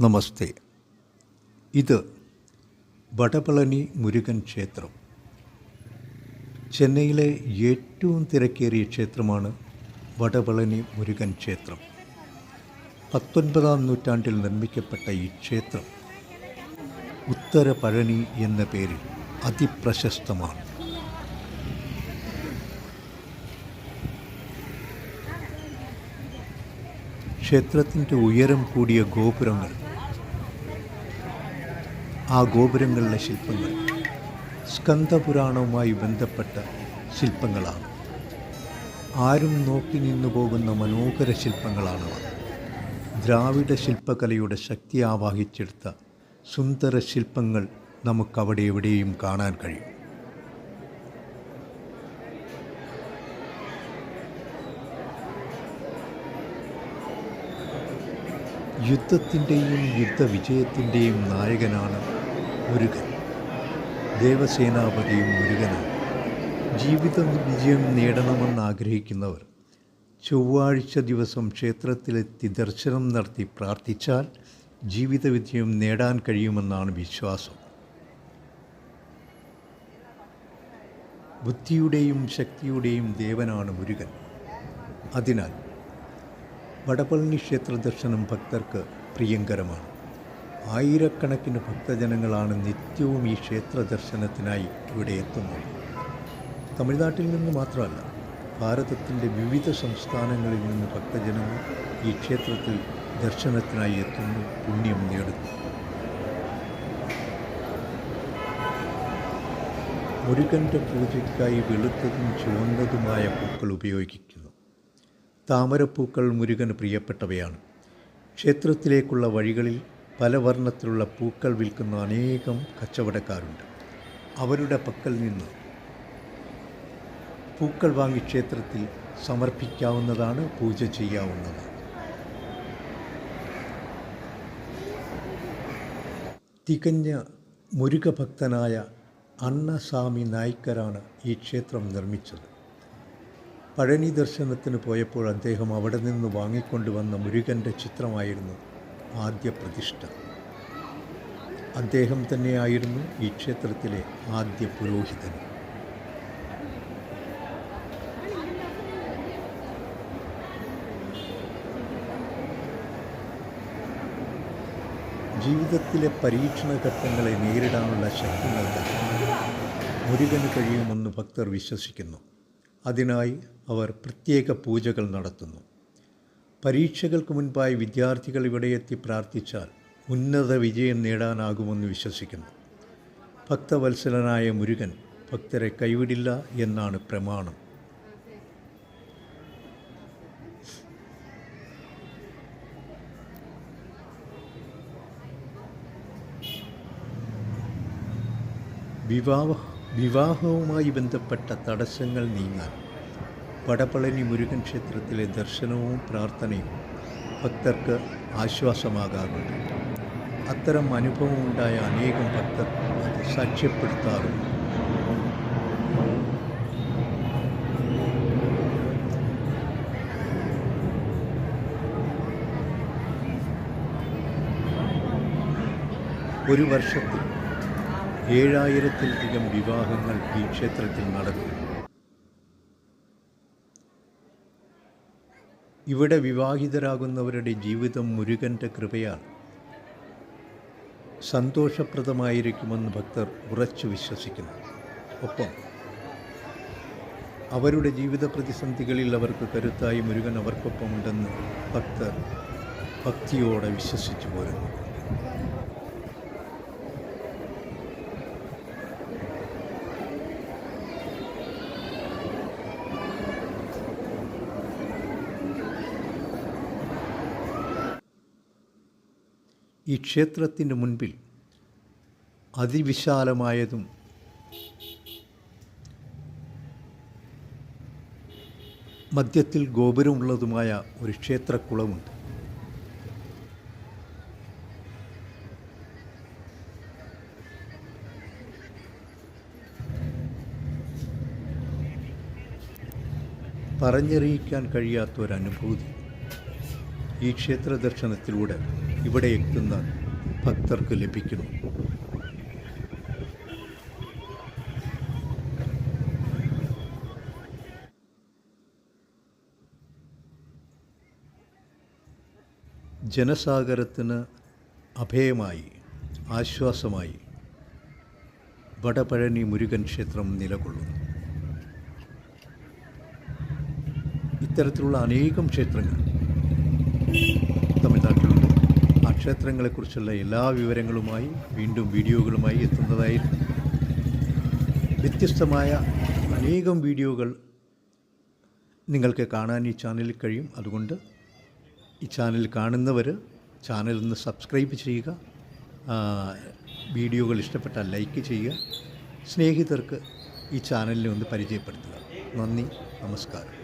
നമസ്തേ. ഇത് വടപളനി മുരുകൻ ക്ഷേത്രം. ചെന്നൈയിലെ ഏറ്റവും തിരക്കേറിയ ക്ഷേത്രമാണ് വടപളനി മുരുകൻ ക്ഷേത്രം. പത്തൊൻപതാം നൂറ്റാണ്ടിൽ നിർമ്മിക്കപ്പെട്ട ഈ ക്ഷേത്രം ഉത്തര പഴനി എന്ന പേരിൽ അതിപ്രശസ്തമാണ്. ക്ഷേത്രത്തിന്റെ ഉയരം കൂടിയ ഗോപുരങ്ങൾ ആ ഗോപുരങ്ങളിലെ ശില്പങ്ങൾ സ്കന്ദപുരാണവുമായി ബന്ധപ്പെട്ട ശില്പങ്ങളാണ്. ആരും നോക്കി നിന്നു പോകുന്ന മനോഹര ശില്പങ്ങളാണവ. ദ്രാവിഡ ശില്പകലയുടെ ശക്തി ആവാഹിച്ചെടുത്ത സുന്ദര ശില്പങ്ങൾ നമുക്കവിടെ എവിടെയും കാണാൻ കഴിയും. യുദ്ധത്തിന്റെയും യുദ്ധവിജയത്തിന്റെയും നായകനാണ് മുരുകൻ. ദേവസേനാപതിയും മുരുകനാണ്. ജീവിത വിജയം നേടണമെന്ന് ആഗ്രഹിക്കുന്നവർ ചൊവ്വാഴ്ച ദിവസം ക്ഷേത്രത്തിലെത്തി ദർശനം നടത്തി പ്രാർത്ഥിച്ചാൽ ജീവിത വിജയം നേടാൻ കഴിയുമെന്നാണ് വിശ്വാസം. ബുദ്ധിയുടെയും ശക്തിയുടെയും ദേവനാണ് മുരുകൻ. അതിനാൽ വടപളനി ക്ഷേത്ര ദർശനം ഭക്തർക്ക് പ്രിയങ്കരമാണ്. ആയിരക്കണക്കിന് ഭക്തജനങ്ങളാണ് നിത്യവും ഈ ക്ഷേത്ര ദർശനത്തിനായി ഇവിടെ എത്തുന്നത്. തമിഴ്നാട്ടിൽ നിന്ന് മാത്രമല്ല ഭാരതത്തിന്റെ വിവിധ സംസ്ഥാനങ്ങളിൽ നിന്ന് ഭക്തജനങ്ങൾ ഈ ക്ഷേത്രത്തിൽ ദർശനത്തിനായി എത്തുന്നു പുണ്യം നേടുന്നു. മുരുകന്റെ പൂജയ്ക്കായി വെളുത്തതും ചുവന്നതുമായ പൂക്കൾ ഉപയോഗിക്കുന്നു. താമരപ്പൂക്കൾ മുരുകന് പ്രിയപ്പെട്ടവയാണ്. ക്ഷേത്രത്തിലേക്കുള്ള വഴികളിൽ പല വർണത്തിലുള്ള പൂക്കൾ വിൽക്കുന്ന അനേകം കച്ചവടക്കാരുണ്ട്. അവരുടെ പക്കൽ നിന്ന് പൂക്കൾ വാങ്ങി ക്ഷേത്രത്തിൽ സമർപ്പിക്കാവുന്നതാണ് പൂജ ചെയ്യാവുന്നതാണ്. തികഞ്ഞ മുരുകഭക്തനായ അണ്ണസ്വാമി നായ്ക്കരാണ് ഈ ക്ഷേത്രം നിർമ്മിച്ചത്. പഴനി ദർശനത്തിന് പോയപ്പോൾ അദ്ദേഹം അവിടെ നിന്ന് വാങ്ങിക്കൊണ്ടുവന്ന മുരുകന്റെ ചിത്രമായിരുന്നു ആദ്യ പ്രതിഷ്ഠ അദ്ദേഹം തന്നെയായിരുന്നു ഈ ക്ഷേത്രത്തിലെ ആദ്യ പുരോഹിതൻ. ജീവിതത്തിലെ പരീക്ഷണ ഘട്ടങ്ങളെ നേരിടാനുള്ള ശക്തി നൽകാൻ മുരുകന് കഴിയുമെന്ന് ഭക്തർ വിശ്വസിക്കുന്നു. അതിനായി അവർ പ്രത്യേക പൂജകൾ നടത്തുന്നു. പരീക്ഷകൾക്ക് മുൻപായി വിദ്യാർത്ഥികൾ ഇവിടെ എത്തി പ്രാർത്ഥിച്ചാൽ ഉന്നത വിജയം നേടാനാകുമെന്ന് വിശ്വസിക്കുന്നു. ഭക്തവത്സലനായ മുരുകൻ ഭക്തരെ കൈവിടില്ല എന്നാണ് പ്രമാണം. വിവാഹ വിവാഹവുമായി ബന്ധപ്പെട്ട തടസ്സങ്ങൾ നീങ്ങാൻ വടപളനി മുരുകൻ ക്ഷേത്രത്തിലെ ദർശനവും പ്രാർത്ഥനയും ഭക്തർക്ക് ആശ്വാസമാകാറുണ്ട്. അത്തരം അനുഭവമുണ്ടായ അനേകം ഭക്തർ അത് സാക്ഷ്യപ്പെടുത്താറുണ്ട്. ഒരു വർഷത്തിൽ ഏഴായിരത്തിലധികം വിവാഹങ്ങൾ ഈ ക്ഷേത്രത്തിൽ നടന്നു ഇവിടെ വിവാഹിതരാകുന്നവരുടെ ജീവിതം മുരുകന്റെ കൃപയാൽ സന്തോഷപ്രദമായിരിക്കുമെന്ന് ഭക്തർ ഉറച്ചു വിശ്വസിക്കുന്നു. ഒപ്പം അവരുടെ ജീവിത പ്രതിസന്ധികളിൽ അവർക്ക് കരുത്തായി മുരുകൻ അവർക്കൊപ്പമുണ്ടെന്ന് ഭക്തർ ഭക്തിയോടെ വിശ്വസിച്ചു പോരുന്നു. ഈ ക്ഷേത്രത്തിന്റെ മുൻപിൽ അതിവിശാലമായതും മധ്യത്തിൽ ഗോപുരമുള്ളതുമായ ഒരു ക്ഷേത്രക്കുളമുണ്ട്. പറഞ്ഞറിയിക്കാൻ കഴിയാത്ത ഒരനുഭൂതി ഈ ക്ഷേത്ര ദർശനത്തിലൂടെ ഇവിടെ എത്തുന്ന ഭക്തർക്ക് ലഭിക്കുന്നു. ജനസാഗരത്തിന് അഭയമായി ആശ്വാസമായി വടപഴനി മുരുകൻ ക്ഷേത്രം നിലകൊള്ളുന്നു. ഇത്തരത്തിലുള്ള അനേകം ക്ഷേത്രങ്ങൾ തമിഴ്നാട്ടിലുണ്ട്. ക്ഷേത്രങ്ങളെക്കുറിച്ചുള്ള എല്ലാ വിവരങ്ങളുമായി വീണ്ടും വീഡിയോകളുമായി എത്തുന്നതായിരുന്നു വ്യത്യസ്തമായ അനേകം വീഡിയോകൾ നിങ്ങൾക്ക് കാണാൻ ഈ ചാനലിൽ കഴിയും. അതുകൊണ്ട് ഈ ചാനൽ കാണുന്നവർ ചാനലൊന്ന് സബ്സ്ക്രൈബ് ചെയ്യുക. വീഡിയോകൾ ഇഷ്ടപ്പെട്ടാൽ ലൈക്ക് ചെയ്യുക. സ്നേഹിതർക്ക് ഈ ചാനലിനെ ഒന്ന് പരിചയപ്പെടുത്തുക. നന്ദി നമസ്കാരം.